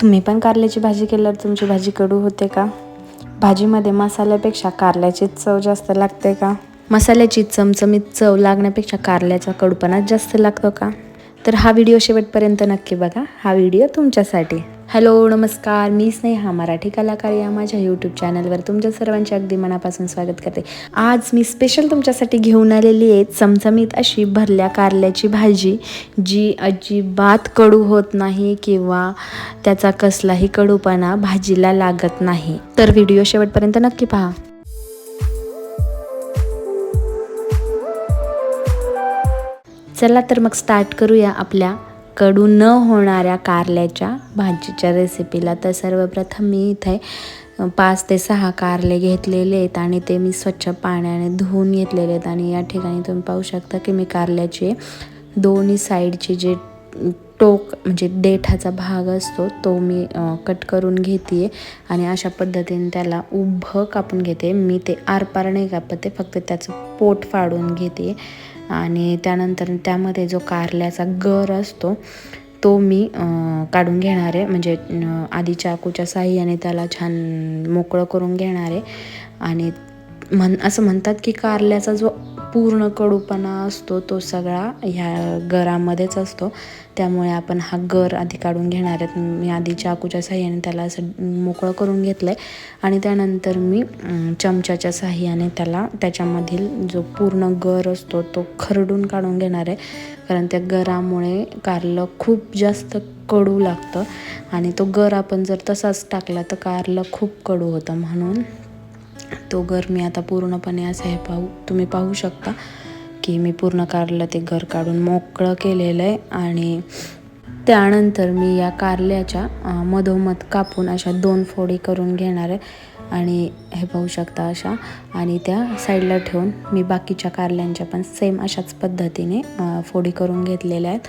तुम्ही पण कारल्याची भाजी केल्यावर तुमची भाजी कडू होते का? भाजीमध्ये मसाल्यापेक्षा कारल्याचीच चव जास्त लागते का? मसाल्याची चमचमीत चव लागण्यापेक्षा कारल्याचा कडूपणाच जास्त लागतो का? तर हा व्हिडिओ शेवटपर्यंत नक्की बघा. हा व्हिडिओ तुमच्यासाठी. हॅलो नमस्कार. मी स्नेहा मराठी कलाकार या माझ्या यूट्यूब चॅनलवर तुमच्या सर्वांचे अगदी मनापासून स्वागत करते. आज मी स्पेशल तुमच्यासाठी घेऊन आलेली आहे चमचमीत अशी भरल्या कारल्याची भाजी जी अजिबात कडू होत नाही किंवा त्याचा कसलाही कडूपणा भाजीला लागत नाही. तर व्हिडिओ शेवटपर्यंत नक्की पहा. चला तर मग स्टार्ट करूया आपल्या कडू न होणाऱ्या कारल्याच्या भाजीच्या रेसिपीला तर सर्वप्रथम मी इथे पाच ते सहा कारले घेतलेले आहेत आणि ते मी स्वच्छ पाण्याने धुवून घेतलेले आहेत. आणि या ठिकाणी तुम्ही पाहू शकता की मी कारल्याचे दोन्ही साईडचे जे टोक म्हणजे देठाचा भाग असतो तो मी कट करून घेते आणि अशा पद्धतीने त्याला उभं कापून घेते मी ते आरपार नाही कापते फक्त त्याचं पोट फाडून घेते आणि त्यानंतर त्यामध्ये जो कारल्याचा गर असतो तो मी काढून घेणार आहे. म्हणजे आधी चाकूच्या साह्याने त्याला छान मोकळं करून घेणार आहे. आणि म्हण असं म्हणतात की कारल्याचा जो पूर्ण कडूपणा असतो तो सगळा ह्या गरामध्येच असतो. त्यामुळे आपण हा गर आधी काढून घेणार आहेत. मी आधी चाकूच्या साह्याने त्याला असं मोकळं करून घेतलं आहे आणि त्यानंतर मी चमच्याच्या साह्याने त्याला त्याच्यामधील जो पूर्ण गर असतो तो खरडून काढून घेणार आहे. कारण त्या गरामुळे कारलं खूप जास्त कडू लागतं. आणि तो गर आपण जर तसाच टाकला तर कारलं खूप कडू होतं. म्हणून तो घर मी आता पूर्णपणे असं हे पाहू तुम्ही पाहू शकता की मी पूर्ण कारलं ते घर काढून मोकळं केलेलं आहे आणि त्यानंतर मी या कारल्याच्या मधोमध कापून अशा दोन फोडी करून घेणार आहे आणि हे पाहू शकता अशा आणि त्या साईडला ठेवून मी बाकीच्या कारल्यांच्या पण सेम अशाच पद्धतीने फोडी करून घेतलेल्या आहेत.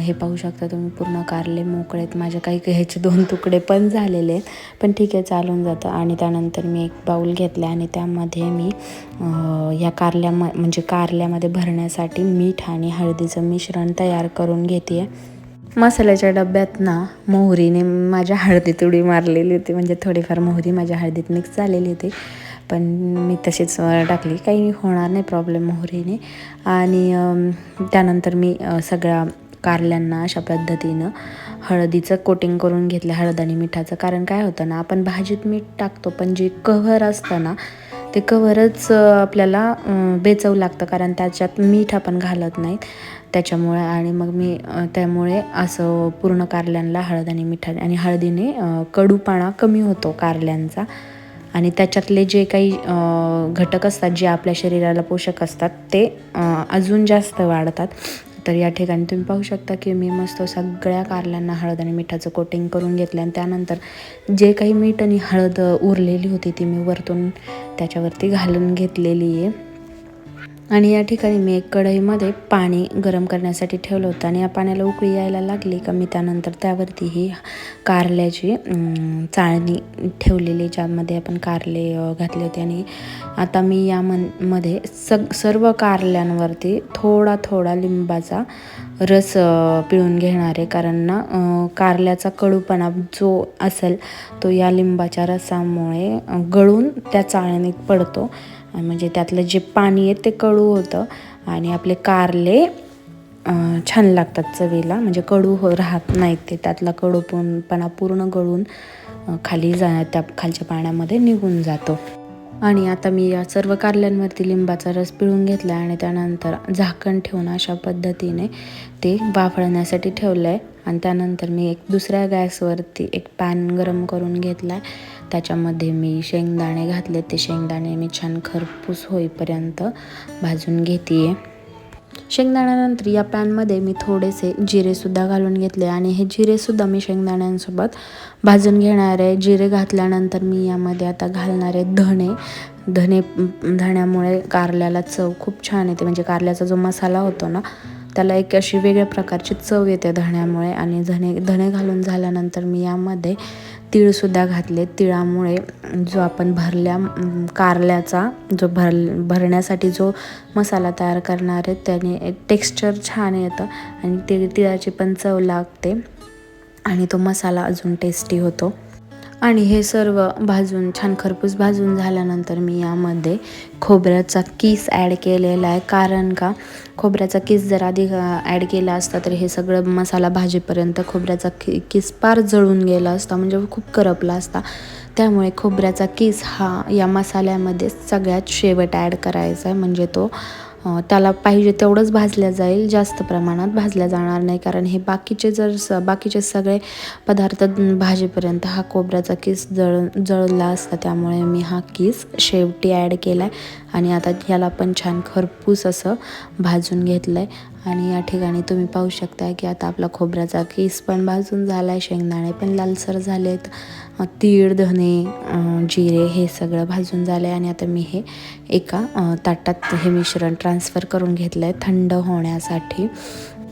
हे पाहू शकता तुम्ही पूर्ण कारले मोकळे आहेत. माझ्या काही ह्याचे दोन तुकडे पण झालेले आहेत. पण ठीक आहे चालून जातं. आणि त्यानंतर मी एक बाऊल घेतला आणि त्यामध्ये मी या कारल्या म्हणजे कारल्यामध्ये भरण्यासाठी मीठ आणि हळदीचं मिश्रण तयार करून घेते मसाल्याच्या डब्यात ना मोहरीने माझ्या हळदीत उडी मारलेली होती. म्हणजे थोडीफार मोहरी माझ्या हळदीत मिक्स झालेली होती. पण मी तशीच टाकली. काही होणार नाही प्रॉब्लेम मोहरीने. आणि त्यानंतर मी सगळा कारल्यांना अशा पद्धतीनं हळदीचं कोटिंग करून घेतलं हळद आणि मिठाचं. कारण काय होतं ना आपण भाजीत मीठ टाकतो पण जे कव्हर असतं ना ते कव्हरच आपल्याला बेचवू लागतं. कारण त्याच्यात मीठ आपण घालत नाहीत त्याच्यामुळे आणि मग मी त्यामुळे असं पूर्ण कारल्यांना हळद आणि मिठा आणि हळदीने कडूपाणा कमी होतो कारल्यांचा. आणि त्याच्यातले जे काही घटक असतात जे आपल्या शरीराला पोषक असतात ते अजून जास्त वाढतात. तर या ठिकाणी तुम्ही पाहू शकता की मी मस्त सगळ्या कारल्यांना हळद आणि मिठाचं कोटिंग करून घेतलं आणि त्यानंतर जे काही मीठ आणि हळद उरलेली होती ती मी वरतून त्याच्यावरती घालून घेतलेली आहे. आणि या ठिकाणी मी एक कढईमध्ये पाणी गरम करण्यासाठी ठेवलं होतं आणि या पाण्याला उकळी यायला लागली का मी त्यानंतर त्यावरती ही कारल्याची चाळणी ठेवलेली ज्यामध्ये आपण कारले घातले होते. आणि आता मी या मनमध्ये सग सर्व कारल्यांवरती थोडा थोडा लिंबाचा रस पिळून घेणार आहे. कारण ना कारल्याचा कडूपणा जो असेल तो या लिंबाच्या रसामुळे गळून त्या चाळणीत पडतो. म्हणजे त्यातलं जे पाणी आहे ते कडू होतं. आणि आपले कारले छान लागतात चवीला. म्हणजे कडू हो राहत नाहीत ते. त्यातला कडूपणपणा पूर्ण गळून खाली जा त्या खालच्या पाण्यामध्ये निघून जातो. आणि आता मी या सर्व कारल्यांवरती लिंबाचा रस पिळून घेतला आणि त्यानंतर झाकण ठेवून अशा पद्धतीने ते वाफळण्यासाठी ठेवलं आहे आणि त्यानंतर मी एक दुसऱ्या गॅसवरती एक पॅन गरम करून घेतला आहे त्याच्यामध्ये मी शेंगदाणे घातले. ते शेंगदाणे मी छान खरपूस होईपर्यंत भाजून घेते आहे शेंगदाण्यानंतर या पॅनमध्ये मी थोडेसे जिरेसुद्धा घालून घेतले आणि हे जिरेसुद्धा मी शेंगदाण्यांसोबत भाजून घेणार आहे. जिरे घातल्यानंतर मी यामध्ये आता घालणार आहे धणे. धणे धण्यामुळे कारल्याला चव खूप छान येते. म्हणजे कारल्याचा जो मसाला होतो ना त्याला एक अशी वेगळ्या प्रकारची चव येते धण्यामुळे. आणि धणे धणे घालून झाल्यानंतर मी यामध्ये तीळसुद्धा घातले तिळामुळे जो आपण भरल्या कारल्याचा जो भर भरण्यासाठी जो मसाला तयार करणार आहे त्याने टेक्स्चर छान येतं आणि ते तिळाची पण चव लागते आणि तो मसाला अजून टेस्टी होतो. आणि हे सर्व भाजून छान खरपूस भाजून झाल्यानंतर मी यामध्ये खोबऱ्याचा किस ॲड केलेला आहे. कारण का? खोबऱ्याचा किस जर आधी ॲड केला असता तर हे सगळं मसाला भाजीपर्यंत खोबऱ्याचा कि किस पार जळून गेला असता म्हणजे खूप करपला असता. त्यामुळे खोबऱ्याचा किस हा या मसाल्यामध्ये सगळ्यात शेवट ॲड करायचा आहे. म्हणजे तो त्याला पाहिजे तेवढंच भाजल्या जाईल जास्त प्रमाणात भाजल्या जाणार नाही कारण हे बाकीचे जर स बाकीचे सगळे पदार्थ भाजीपर्यंत हा खोबऱ्याचा किस जळ जळला असता त्यामुळे मी हा किस शेवटी ॲड केला आहे आणि आता ह्याला पण छान खरपूस असं भाजून घेतलं आहे आणि या ठिकाणी तुम्ही पाहू शकता की आता आपला खोबऱ्याचा केस पण भाजून झाला आहे शेंगदाणे पण लालसर झालेत तीळ धने जिरे हे सगळं भाजून झालं आहे आणि आता मी हे एका ताटात हे मिश्रण ट्रान्सफर करून घेतलं आहे थंड होण्यासाठी.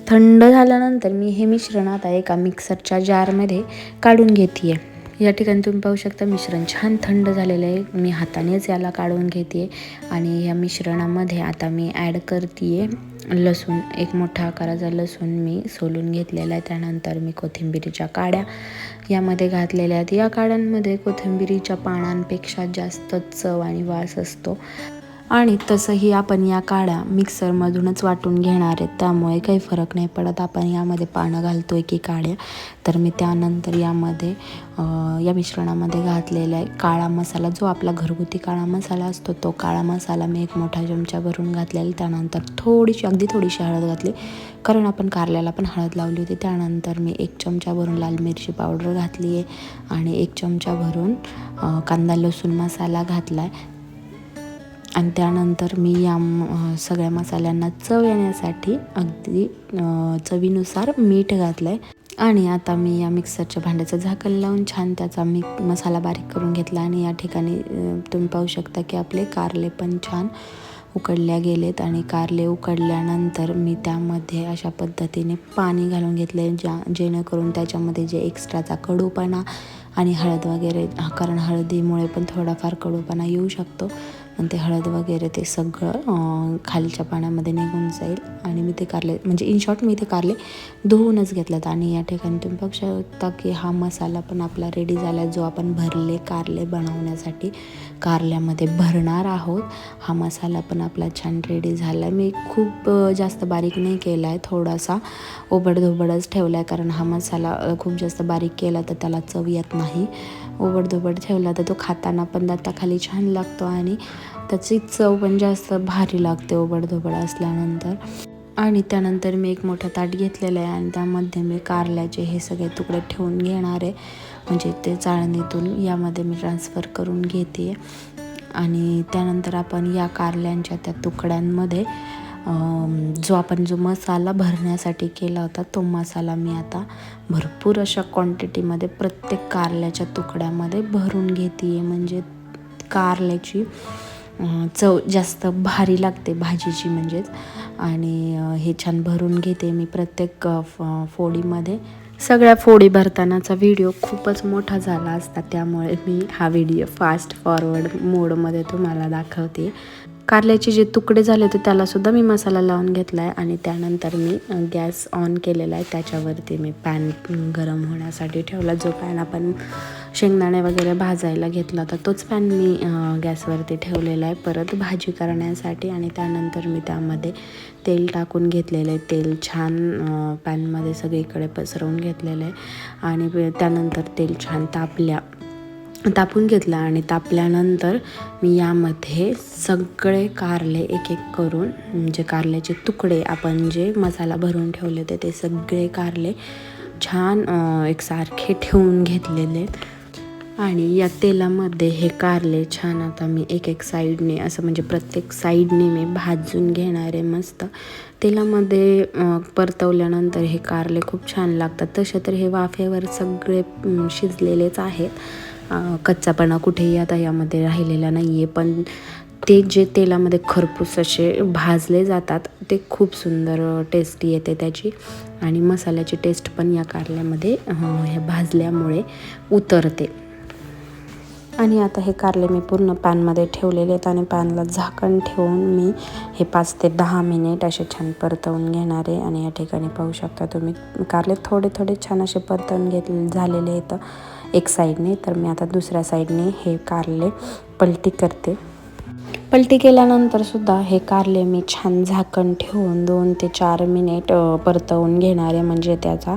थंड झाल्यानंतर मी हे मिश्रण आता एका मिक्सरच्या जारमध्ये काढून घेते आहे या ठिकाणी तुम्ही पाहू शकता मिश्रण छान थंड झालेलं आहे. मी हातानेच याला काढून घेते आणि या मिश्रणामध्ये आता मी ॲड करते लसूण. एक मोठा आकाराचा लसूण मी सोलून घेतलेला आहे. त्यानंतर मी कोथिंबिरीच्या काड्या यामध्ये घातलेल्या आहेत. या काड्यांमध्ये कोथिंबिरीच्या पानांपेक्षा जास्त चव आणि वास असतो. आणि तसंही आपण या काड्या मिक्सरमधूनच वाटून घेणार आहेत. त्यामुळे काही फरक नाही पडत. आपण यामध्ये पानं घालतो आहे की काड्या. तर मी त्यानंतर यामध्ये या मिश्रणामध्ये घातलेला आहे काळा मसाला जो आपला घरगुती काळा मसाला असतो तो काळा मसाला मी एक मोठा चमचा भरून घातलेला. त्यानंतर थोडीशी अगदी थोडीशी हळद घातली. कारण आपण कारल्याला पण हळद लावली होती. त्यानंतर मी एक चमचा भरून लाल मिरची पावडर घातली आहे आणि एक चमचा भरून कांदा लसूण मसाला घातला आहे आणि त्यानंतर मी या सगळ्या मसाल्यांना चव येण्यासाठी अगदी चवीनुसार मीठ घातलं आहे आणि आता मी या मिक्सरच्या भांड्याचं झाकण लावून छान त्याचा मी मसाला बारीक करून घेतला आणि या ठिकाणी तुम्ही पाहू शकता की आपले कारले पण छान उकडल्या गेलेत. आणि कारले उकडल्यानंतर मी त्यामध्ये अशा पद्धतीने पाणी घालून घेतले ज्या जेणेकरून त्याच्यामध्ये जे एक्स्ट्राचा कडूपणा आणि हळद वगैरे कारण हळदीमुळे पण थोडाफार कडूपणा येऊ शकतो. आणि ते हळद वगैरे ते सगळं खालच्या पाण्यामध्ये निघून जाईल. आणि मी ते कारले म्हणजे इन शॉर्ट मी ते कारले धुवूनच घेतलं आणि या ठिकाणी तुम्ही बघू शकता की हा मसाला पण आपला रेडी झाला जो आपण भरले कारले बनवण्यासाठी कारल्यामध्ये भरणार आहोत. हा मसाला पण आपला छान रेडी झाला. आहे मी खूप जास्त बारीक नाही केला आहे थोडासा ओबडधोबडच ठेवला आहे कारण हा मसाला खूप जास्त बारीक केला तर त्याला चव येत नाही. ओबडधोबड ठेवला तर तो खाताना पण दाताखाली छान लागतो आणि त्याची चव पण जास्त भारी लागते ओबडधोबड असल्यानंतर. आणि त्यानंतर मी एक मोठं ताट घेतलेलं आहे आणि त्यामध्ये मी कारल्याचे हे सगळे तुकडे ठेवून घेणार आहे. म्हणजे ते चाळणीतून यामध्ये मी ट्रान्सफर करून घेते. आणि त्यानंतर आपण या कारल्यांच्या त्या तुकड्यांमध्ये जो आपण जो मसाला भरण्यासाठी केला होता तो मसाला मी आता भरपूर अशा क्वांटिटीमध्ये प्रत्येक कारल्याच्या तुकड्यामध्ये भरून घेते आहे म्हणजे कारल्याची चव जास्त भारी लागते भाजीची म्हणजेच. आणि हे छान भरून घेते मी प्रत्येक फोडीमध्ये. सगळ्या फोडी भरतानाचा व्हिडिओ खूपच मोठा झाला असता त्यामुळे मी हा व्हिडिओ फास्ट फॉरवर्ड मोडमध्ये तुम्हाला दाखवते. कारल्याचे जे तुकडे झाले होते त्यालासुद्धा मी मसाला लावून घेतला आहे आणि त्यानंतर मी गॅस ऑन केलेला आहे. त्याच्यावरती मी पॅन गरम होण्यासाठी ठेवला. जो पॅन आपण शेंगदाणे वगैरे भाजायला घेतला होता तोच पॅन मी गॅसवरती ठेवलेला आहे. परत भाजी करण्यासाठी आणि त्यानंतर मी त्यामध्ये तेल टाकून घेतलेलं आहे. तेल छान पॅनमध्ये सगळीकडे पसरवून घेतलेलं आहे. आणि त्यानंतर तेल छान तापल्या. तापून घेतलं आणि तापल्यानंतर मी यामध्ये सगळे कारले एक एक करून म्हणजे कारल्याचे तुकडे आपण जे मसाला भरून ठेवले होते ते सगळे कारले छान एकसारखे ठेवून घेतलेले. आणि या तेलामध्ये हे कारले छान आता मी एक एक साईडने असं म्हणजे प्रत्येक साईडने मी भाजून घेणार आहे मस्त. तेलामध्ये परतवल्यानंतर हे कारले खूप छान लागतात. तसे तर हे वाफेवर सगळे शिजलेलेच आहेत. कच्चापणा कुठेही आता यामध्ये राहिलेला नाही आहे पण ते जे तेलामध्ये खरपूस असे भाजले जातात ते खूप सुंदर टेस्टी येते त्याची. आणि मसाल्याची टेस्ट पण या कारल्यामध्ये हे भाजल्यामुळे उतरते. आणि आता हे कारले मी पूर्ण पॅनमध्ये ठेवलेले आहेत आणि पॅनला झाकण ठेवून मी हे पाच ते दहा मिनिट असे छान परतवून घेणार आहे. आणि या ठिकाणी पाहू शकता तुम्ही कारले थोडे थोडे छान असे परतवून घेतले झालेले आहेत. एक साईडने तर मी आता दुसऱ्या साईडने हे कारले पलटी करते. पलटी केल्यानंतरसुद्धा हे कारले मी छान झाकण ठेवून दोन ते चार मिनिट परतवून घेणारे म्हणजे त्याचा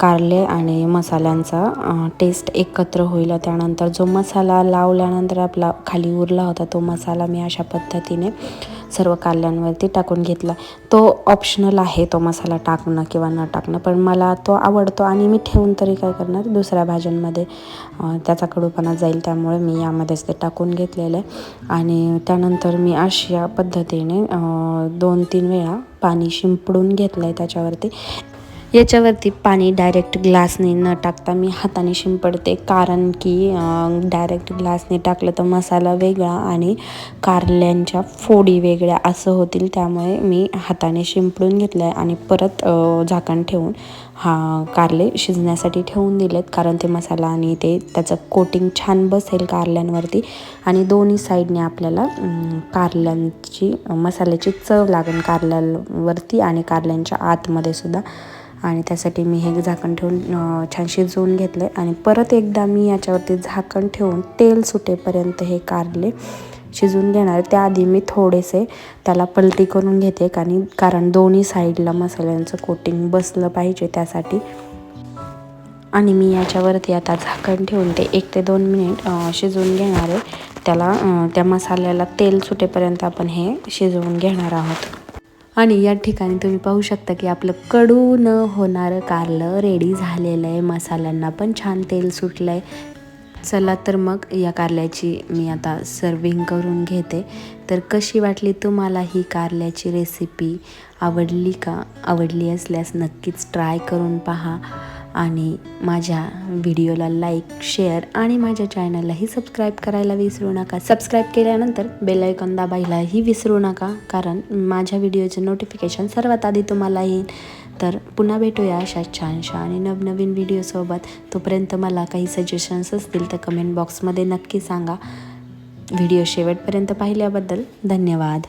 कारले आणि मसाल्यांचा टेस्ट एकत्र होईल. त्यानंतर जो मसाला लावल्यानंतर आपला खाली उरला होता तो मसाला मी अशा पद्धतीने सर्व काल्यांवरती टाकून घेतला. तो ऑप्शनल आहे तो मसाला टाकणं किंवा न टाकणं पण मला तो आवडतो आणि मी ठेवून तरी काय करणार दुसऱ्या भाज्यांमध्ये त्याचा कडूपणा जाईल त्यामुळे मी यामध्येच ते टाकून घेतलेलं आहे. आणि त्यानंतर मी अशा पद्धतीने दोन तीन वेळा पाणी शिंपडून घेतलं आहे त्याच्यावरती. याच्यावरती पाणी डायरेक्ट ग्लासने न टाकता मी हाताने शिंपडते. कारण की डायरेक्ट ग्लासने टाकलं तर मसाला वेगळा आणि कारल्यांच्या फोडी वेगळ्या असं होतील. त्यामुळे मी हाताने शिंपडून घेतलं आहे आणि परत झाकण ठेवून हा कारले शिजण्यासाठी ठेवून दिलेत. कारण ते मसाला आणि ते त्याचं कोटिंग छान बसेल कारल्यांवरती आणि दोन्ही साईडने आपल्याला कारल्यांची मसाल्याची चव लागेल कारल्यांवरती आणि कारल्यांच्या आतमध्ये सुद्धा. आणि त्यासाठी मी हे झाकण ठेवून छान शिजवून घेतलं आहे आणि परत एकदा मी याच्यावरती झाकण ठेवून तेल सुटेपर्यंत हे कारले शिजवून घेणार. आहे. त्याआधी मी थोडेसे त्याला पलटी करून घेते कारण कारण दोन्ही साईडला मसाल्यांचं कोटिंग बसलं पाहिजे त्यासाठी. आणि मी याच्यावरती आता झाकण ठेवून ते एक ते दोन मिनिट शिजवून घेणार आहे. त्याला त्या मसाल्याला तेल सुटेपर्यंत आपण हे शिजवून घेणार आहोत. आणि या ठिकाणी तुम्ही पाहू शकता की आपलं कडू न होणारं कारलं रेडी झालेलं आहे. मसाल्यांना पण छान तेल सुटलं आहे चला तर मग या कारल्याची मी आता सर्विंग करून घेते. तर कशी वाटली तुम्हाला ही कारल्याची रेसिपी आवडली का? आवडली असल्यास नक्कीच ट्राय करून पहा. आणि माझ्या व्हिडिओला लाईक शेअर आणि माझ्या चॅनललाही सबस्क्राईब करायला विसरू नका. सबस्क्राईब केल्यानंतर बेलायकॉन दाबायलाही विसरू नका कारण माझ्या व्हिडिओचे नोटिफिकेशन सर्वात आधी तुम्हाला येईल. तर पुन्हा भेटूया अशा छानशा आणि नवनवीन व्हिडिओसोबत तोपर्यंत मला काही सजेशन्स असतील तर कमेंट बॉक्समध्ये नक्की सांगा. व्हिडिओ शेवटपर्यंत पाहिल्याबद्दल धन्यवाद.